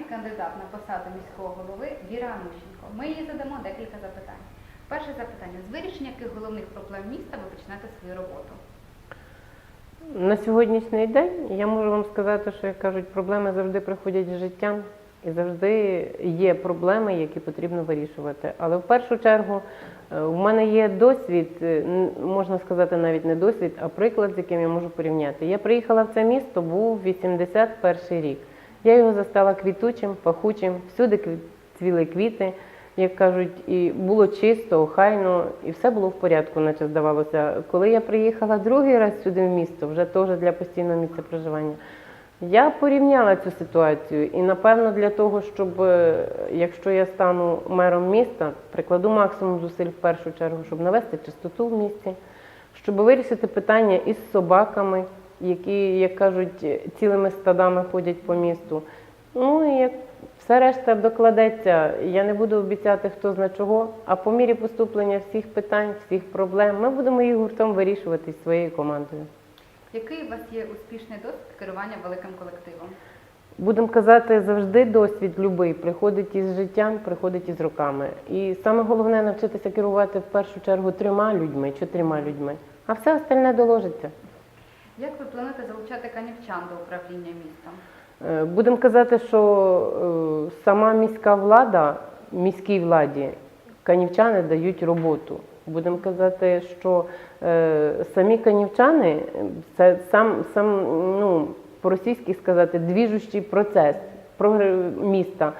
програмі кандидат на посаду міського голови Віра Анущенко. Ми їй задамо декілька запитань. Перше запитання: з вирішення яких головних проблем міста ви почнете свою роботу? На сьогоднішній день я можу вам сказати, що як кажуть, проблеми завжди приходять з життям і завжди є проблеми, які потрібно вирішувати. Але в першу чергу е, в мене є досвід, е, можна сказати, навіть не досвід, а приклад, з яким я можу порівняти. Я приїхала в це місто, був 81 рік. Я його застала квітучим, пахучим, всюди цвіли квіти. Як кажуть, і було чисто, охайно, і все було в порядку, наче здавалося. Коли я приїхала другий раз сюди в місто, вже теж для постійного місця проживання, я порівняла цю ситуацію. І напевно для того, щоб е, якщо я стану мером міста, прикладу максимум зусиль в першу чергу, щоб навести чистоту в місті, щоб вирішити питання із собаками, які, як кажуть, цілими стадами ходять по місту. Ну і як все решта докладеться. Я не буду обіцяти, хто зна чого, а по мірі поступлення всіх питань, всіх проблем, ми будемо їх гуртом вирішувати зі своєю командою. Який у вас є успішний досвід керування великим колективом? Будемо казати, завжди досвід любий приходить із життям, приходить із роками. І саме головне навчитися керувати в першу чергу трьома людьми, чотирма людьми, а все остальне доложиться. Як ви плануєте залучати канівчан до управління містом? Е, Будемо казати, що е, сама міська влада, міській владі, канівчани дають роботу. Будемо казати, що е, самі канівчани це сам, сам ну, по-російськи сказати, двіжущий процес міста,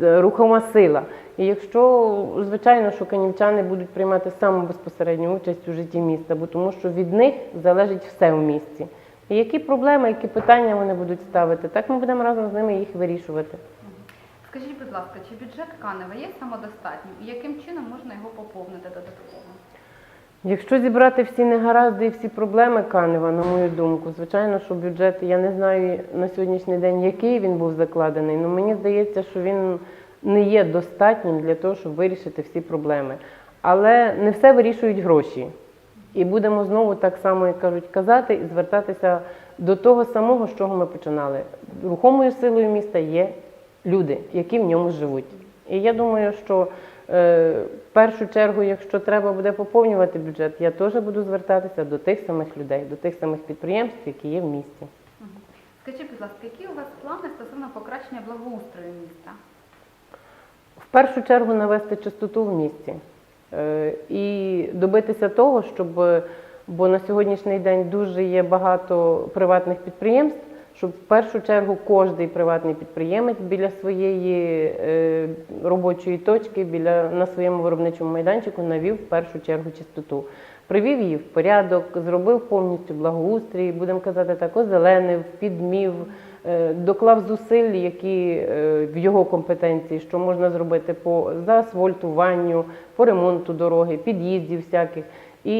рухома сила. І якщо, звичайно, що канівчани будуть приймати саму безпосередню участь у житті міста, бо тому що від них залежить все в місті. І які проблеми, які питання вони будуть ставити, так ми будемо разом з ними їх вирішувати. Скажіть, будь ласка, чи бюджет Канева є самодостатнім і яким чином можна його поповнити додатково? Якщо зібрати всі негаразди і всі проблеми Канева, на мою думку, звичайно, що бюджет, я не знаю на сьогоднішній день, який він був закладений, але мені здається, що він не є достатнім для того, щоб вирішити всі проблеми. Але не все вирішують гроші. І будемо знову так само, як кажуть, казати і звертатися до того самого, з чого ми починали. Рухомою силою міста є люди, які в ньому живуть. І я думаю, що в першу чергу, якщо треба буде поповнювати бюджет, я теж буду звертатися до тих самих людей, до тих самих підприємств, які є в місті. Скажіть, будь ласка, які у вас плани стосовно покращення благоустрою міста? В першу чергу навести чистоту в місті Е, і добитися того, щоб бо на сьогоднішній день дуже є багато приватних підприємств, щоб в першу чергу кожний приватний підприємець біля своєї е, робочої точки, біля на своєму виробничому майданчику навів в першу чергу чистоту. Привів її в порядок, зробив повністю благоустрій, будемо казати так, озеленив, підмів, е, доклав зусиль, які е, в його компетенції, що можна зробити по заасфальтуванню, по ремонту дороги, під'їздів всяких. І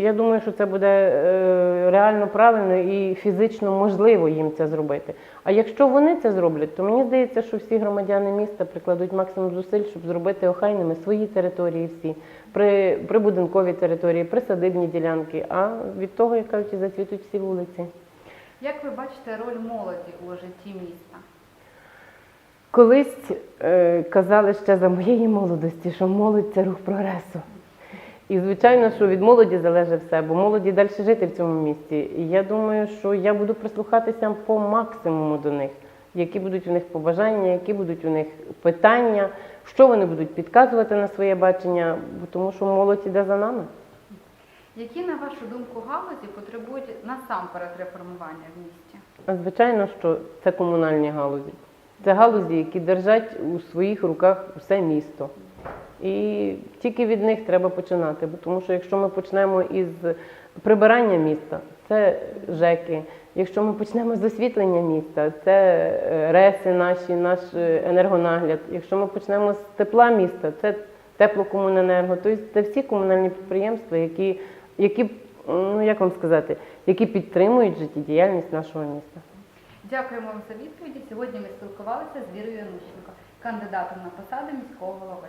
я думаю, що це буде е, реально правильно і фізично можливо їм це зробити. А якщо вони це зроблять, то мені здається, що всі громадяни міста прикладуть максимум зусиль, щоб зробити охайними свої території, всі при прибудинкові території, присадибні ділянки. А від того, як кажуть, і зацвітуть всі вулиці. Як ви бачите роль молоді у житті міста? Колись е, казали ще за моєї молодості, що молодь це рух прогресу. І звичайно, що від молоді залежить все, бо молоді далі жити в цьому місті. І я думаю, що я буду прислухатися по максимуму до них, які будуть у них побажання, які будуть у них питання, що вони будуть підказувати на своє бачення, тому що молодь іде за нами. Які, на вашу думку, галузі потребують насамперед реформування в місті? Звичайно, що це комунальні галузі. Це галузі, які держать у своїх руках усе місто. І тільки від них треба починати. Бо тому що якщо ми почнемо із прибирання міста, це ЖЕКи. Якщо ми почнемо з освітлення міста, це е, реси наші, наш е, енергонагляд. Якщо ми почнемо з тепла міста, це теплокомуненерго. Тобто це всі комунальні підприємства, які, які ну як вам сказати, які підтримують життєдіяльність нашого міста. Дякуємо вам за відповіді. Сьогодні ми спілкувалися з Вірою Янущенко, кандидатом на посаду міського голови.